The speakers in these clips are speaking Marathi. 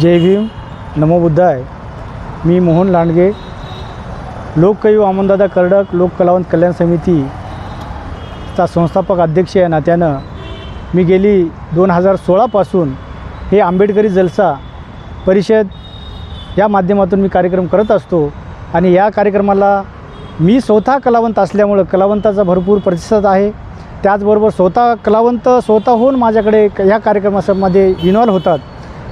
जय भीम. नमो बुद्धाय. मी मोहन लांडगे. लोककवी वामनदादा कर्डक लोक कलावंत कल्याण समितीचा संस्थापक अध्यक्ष या नात्यानं मी गेली दोन हजार सोळापासून हे आंबेडकरी जलसा परिषद या माध्यमातून मी कार्यक्रम करत असतो आणि या कार्यक्रमाला मी स्वतः कलावंत असल्यामुळं कलावंताचा भरपूर प्रतिसाद आहे. त्याचबरोबर स्वतः कलावंत स्वतःहून माझ्याकडे क- ह्या कार्यक्रमामध्ये इन्व्हॉल्व होतात.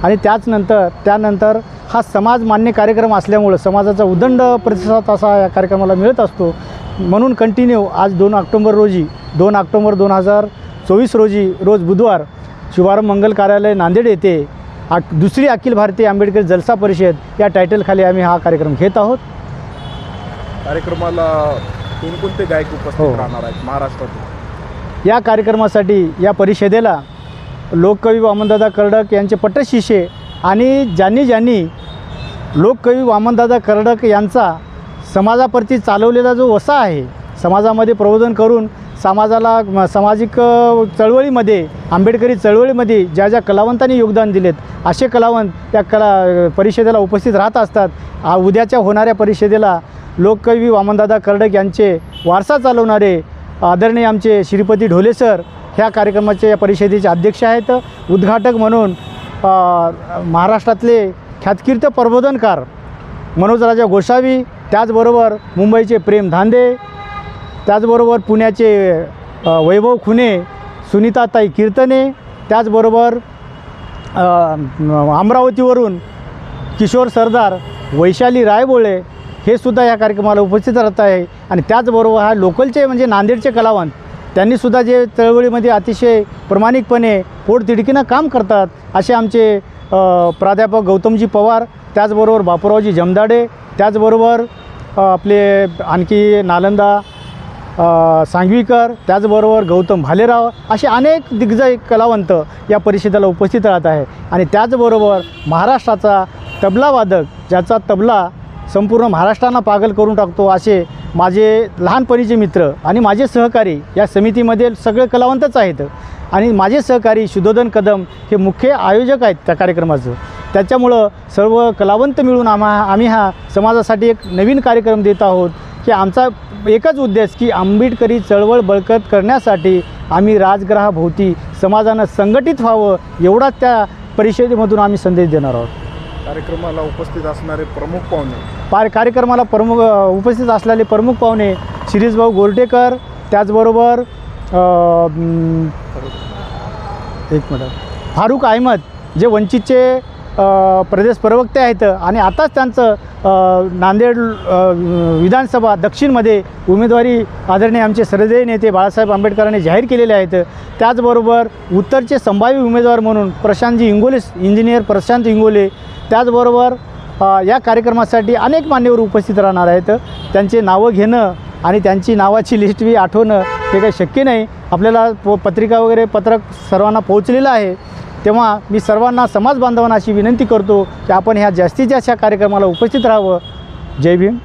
आणि त्याचनंतर त्यानंतर हा समाज मान्य कार्यक्रम असल्यामुळं समाजाचा उदंड प्रतिसाद असा या कार्यक्रमाला मिळत असतो. म्हणून कंटिन्यू आज दोन ऑक्टोंबर रोजी दोन ऑक्टोंबर दोन हजार चोवीस रोजी रोज बुधवार शुभारंभ मंगल कार्यालय नांदेड येथे आक दुसरी अखिल भारतीय आंबेडकर जलसा परिषद या टायटलखाली आम्ही हा कार्यक्रम घेत आहोत. कार्यक्रमाला कोणकोणते गायक उपस्थित हो. राहणार आहेत? महाराष्ट्रातून. या कार्यक्रमासाठी या परिषदेला लोककवी वामनदादा कर्डक यांचे पट्टशिष्य आणि ज्यांनी ज्यांनी लोककवी वामनदादा कर्डक यांचा समाजाप्रती चालवलेला जो वसा आहे समाजामध्ये प्रबोधन करून समाजाला सामाजिक चळवळीमध्ये आंबेडकरी चळवळीमध्ये ज्या ज्या कलावंतांनी योगदान दिलेत असे कलावंत त्या कला परिषदेला उपस्थित राहत असतात. आ- उद्याच्या होणाऱ्या परिषदेला लोककवी वामनदादा कर्डक यांचे वारसा चालवणारे आदरणीय आमचे श्रीपती ढोले सर ह्या कार्यक्रमाचे या परिषदेचे अध्यक्ष आहेत. उद्घाटक म्हणून महाराष्ट्रातले ख्यातकीर्त प्रबोधनकार मनोजराजा गोसावी त्याचबरोबर मुंबईचे प्रेम धांदे त्याचबरोबर पुण्याचे वैभव खुने सुनीताताई कीर्तने त्याचबरोबर अमरावतीवरून किशोर सरदार वैशाली रायबोळे हे सुद्धा या कार्यक्रमाला उपस्थित राहत आहे. आणि त्याचबरोबर हा लोकलचे म्हणजे नांदेडचे कलावंत त्यांनीसुद्धा जे चळवळीमध्ये अतिशय प्रामाणिकपणे पोटतिडकीनं काम करतात असे आमचे प्राध्यापक गौतमजी पवार त्याचबरोबर बापूरावजी जमदाडे त्याचबरोबर आपले आणखी नालंदा सांगवीकर त्याचबरोबर गौतम भालेराव असे अनेक दिग्गज कलावंत या परिषदेला उपस्थित राहत आहे आणि त्याचबरोबर महाराष्ट्राचा तबलावादक ज्याचा तबला संपूर्ण महाराष्ट्रांना पागल करून टाकतो असे माझे लहानपणीचे मित्र आणि माझे सहकारी या समितीमध्ये सगळे कलावंतच आहेत. आणि माझे सहकारी शुद्धोधन कदम हे मुख्य आयोजक आहेत त्या कार्यक्रमाचं. त्याच्यामुळं सर्व कलावंत मिळून आम्हा आम्ही हा समाजासाठी एक नवीन कार्यक्रम देत आहोत की आमचा एकच उद्देश की आंबेडकरी चळवळ बळकट करण्यासाठी आम्ही राजग्रहाभोवती समाजानं संघटित व्हावं एवढाच त्या परिषदेमधून आम्ही संदेश देणार आहोत. कार्यक्रमाला उपस्थित असणारे प्रमुख पाहुणे पार कार्यक्रमाला प्रमुख उपस्थित असलेले प्रमुख पाहुणे शिरीषभाऊ गोरटेकर त्याचबरोबर एक मिनट. फारूक अहमद जे वंचितचे प्रदेश प्रवक्ते आहेत आणि आताच त्यांचं नांदेड विधानसभा दक्षिणमध्ये उमेदवारी आदरणीय आमचे श्रद्धेय नेते बाळासाहेब आंबेडकरांनी जाहीर केलेले आहेत. त्याचबरोबर उत्तरचे संभाव्य उमेदवार म्हणून प्रशांतजी इंगोले इंजिनियर प्रशांत इंगोले त्याचबरोबर या कार्यक्रमासाठी अनेक मान्यवर उपस्थित राहणार आहेत. त्यांचे नावं घेणं आणि त्यांची नावाची लिस्ट बी आठवणं हे काही शक्य नाही. आपल्याला पो पत्रिका वगैरे पत्रक सर्वांना पोहोचलेलं आहे. तेव्हा मी सर्वांना समाज बांधवांना अशी विनंती करतो की आपण ह्या जास्तीत जास्त ह्या कार्यक्रमाला उपस्थित राहावं. जय भीम.